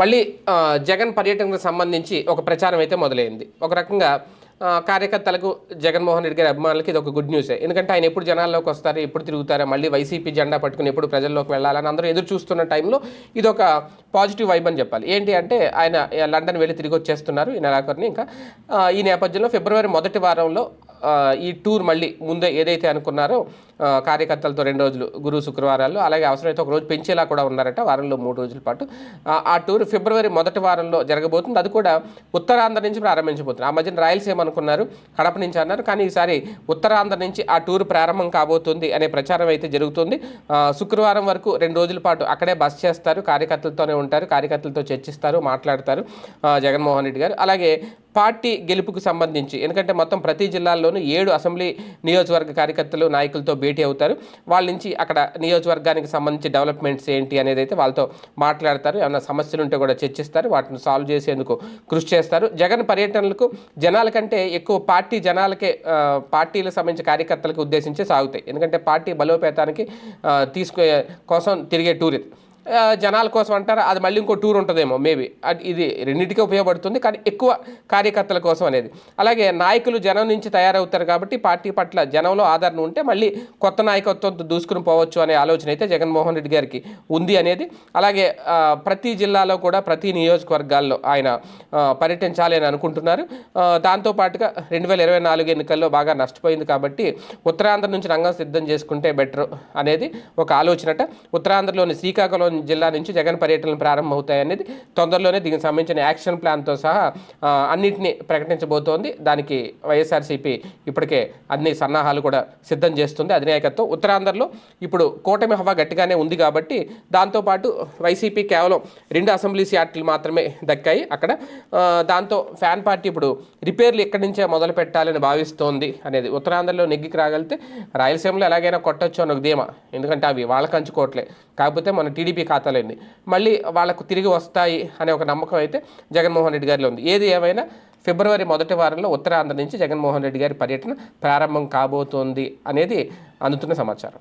మళ్ళీ జగన్ పర్యటనకు సంబంధించి ఒక ప్రచారం అయితే మొదలైంది. ఒక రకంగా కార్యకర్తలకు జగన్మోహన్ రెడ్డి గారి అభిమానులకి ఇది ఒక గుడ్ న్యూసే. ఎందుకంటే ఆయన ఎప్పుడు జనాల్లోకి వస్తారు ఎప్పుడు తిరుగుతారా మళ్ళీ వైసీపీ జెండా పట్టుకుని ఎప్పుడు ప్రజల్లోకి వెళ్ళాలని అందరూ ఎదురు చూస్తున్న టైంలో ఇది ఒక పాజిటివ్ వైబ్ అని చెప్పాలి. ఏంటి అంటే ఆయన లండన్ వెళ్ళి తిరిగి వచ్చేస్తున్నారు ఈ నెలాఖరిని. ఇంకా ఈ నేపథ్యంలో ఫిబ్రవరి మొదటి వారంలో ఈ టూర్ మళ్ళీ ముందే ఏదైతే అనుకున్నారో కార్యకర్తలతో రెండు రోజులు గురు శుక్రవారాల్లో అలాగే అవసరమైతే ఒక రోజు పెంచేలా కూడా ఉన్నారట వారంలో మూడు రోజుల పాటు. ఆ, టూర్ ఫిబ్రవరి మొదటి వారంలో జరగబోతుంది. అది కూడా ఉత్తరాంధ్ర నుంచి ప్రారంభించబోతుంది. ఆ మధ్యన రాయలసీమ అనుకున్నారు కడప నుంచి అన్నారు కానీ ఈసారి ఉత్తరాంధ్ర నుంచి ఆ టూర్ ప్రారంభం కాబోతుంది అనే ప్రచారం అయితే జరుగుతుంది. శుక్రవారం వరకు రెండు రోజుల పాటు అక్కడే బస్ చేస్తారు కార్యకర్తలతోనే ఉంటారు కార్యకర్తలతో చర్చిస్తారు మాట్లాడతారు జగన్మోహన్ రెడ్డి గారు. అలాగే పార్టీ గెలుపుకు సంబంధించి ఎందుకంటే మొత్తం ప్రతి జిల్లాల్లోనూ ఏడు అసెంబ్లీ నియోజకవర్గ కార్యకర్తలు నాయకులతో భేటీ అవుతారు. వాళ్ళ నుంచి అక్కడ నియోజకవర్గానికి సంబంధించి డెవలప్మెంట్స్ ఏంటి అనేది అయితే వాళ్ళతో మాట్లాడతారు. ఏమైనా సమస్యలు ఉంటే కూడా చర్చిస్తారు. వాటిని సాల్వ్ చేసేందుకు కృషి చేస్తారు. జగన్ పర్యటనలకు జనాల కంటే ఎక్కువ పార్టీ జనాలకే పార్టీలకు సంబంధించిన కార్యకర్తలకు ఉద్దేశించి సాగుతాయి. ఎందుకంటే పార్టీ బలోపేతానికి ఆ, తీసుకునే కోసం తిరిగే టూర్ ఇది జనాల కోసం అంటారా? అది మళ్ళీ ఇంకో టూర్ ఉంటుందేమో మేబీ ఇది రెండింటికి ఉపయోగపడుతుంది కానీ ఎక్కువ కార్యకర్తల కోసం అనేది. అలాగే నాయకులు జనం నుంచి తయారవుతారు కాబట్టి పార్టీ పట్ల జనంలో ఆదరణ ఉంటే మళ్ళీ కొత్త నాయకత్వంతో దూసుకుని పోవచ్చు అనే ఆలోచన అయితే జగన్మోహన్ రెడ్డి గారికి ఉంది అనేది. అలాగే ప్రతి జిల్లాలో కూడా ప్రతి నియోజకవర్గాల్లో ఆయన పర్యటించాలి అని అనుకుంటున్నారు. దాంతోపాటుగా రెండు వేల ఇరవై నాలుగు ఎన్నికల్లో బాగా నష్టపోయింది కాబట్టి ఉత్తరాంధ్ర నుంచి రంగం సిద్ధం చేసుకుంటే బెటర్ అనేది ఒక ఆలోచనట. ఉత్తరాంధ్రలోని శ్రీకాకుళం జిల్లా నుంచి జగన్ పర్యటనలు ప్రారంభమవుతాయనేది తొందరలోనే దీనికి సంబంధించిన యాక్షన్ ప్లాన్తో సహా అన్నింటినీ ప్రకటించబోతోంది. దానికి వైఎస్ఆర్సీపీ ఇప్పటికే అన్ని సన్నాహాలు కూడా సిద్ధం చేస్తుంది. అధినాయకత్వం ఉత్తరాంధ్రలో ఇప్పుడు కూటమి హవా గట్టిగానే ఉంది కాబట్టి దాంతోపాటు వైసీపీ కేవలం రెండు అసెంబ్లీ సీట్లు మాత్రమే దక్కాయి. అక్కడ దాంతో ఫ్యాన్ పార్టీ ఇప్పుడు రిపేర్లు ఎక్కడి నుంచే మొదలు పెట్టాలని భావిస్తోంది అనేది ఉత్తరాంధ్రలో నెగ్గికి రాగలిగితే రాయలసీమలో ఎలాగైనా కొట్టచ్చు అని ఒక ధీమా. ఎందుకంటే అవి వాళ్ళకి అంచుకోవట్లే కాకపోతే మన టీడీపీ ఖాతాలేంది మళ్ళీ వాళ్ళకు తిరిగి వస్తాయి అనే ఒక నమ్మకం అయితే జగన్మోహన్ రెడ్డి గారిలో ఉంది. ఏది ఏమైనా ఫిబ్రవరి మొదటి వారంలో ఉత్తరాంధ్ర నుంచి జగన్మోహన్ రెడ్డి గారి పర్యటన ప్రారంభం కాబోతోంది అనేది అందుతున్న సమాచారం.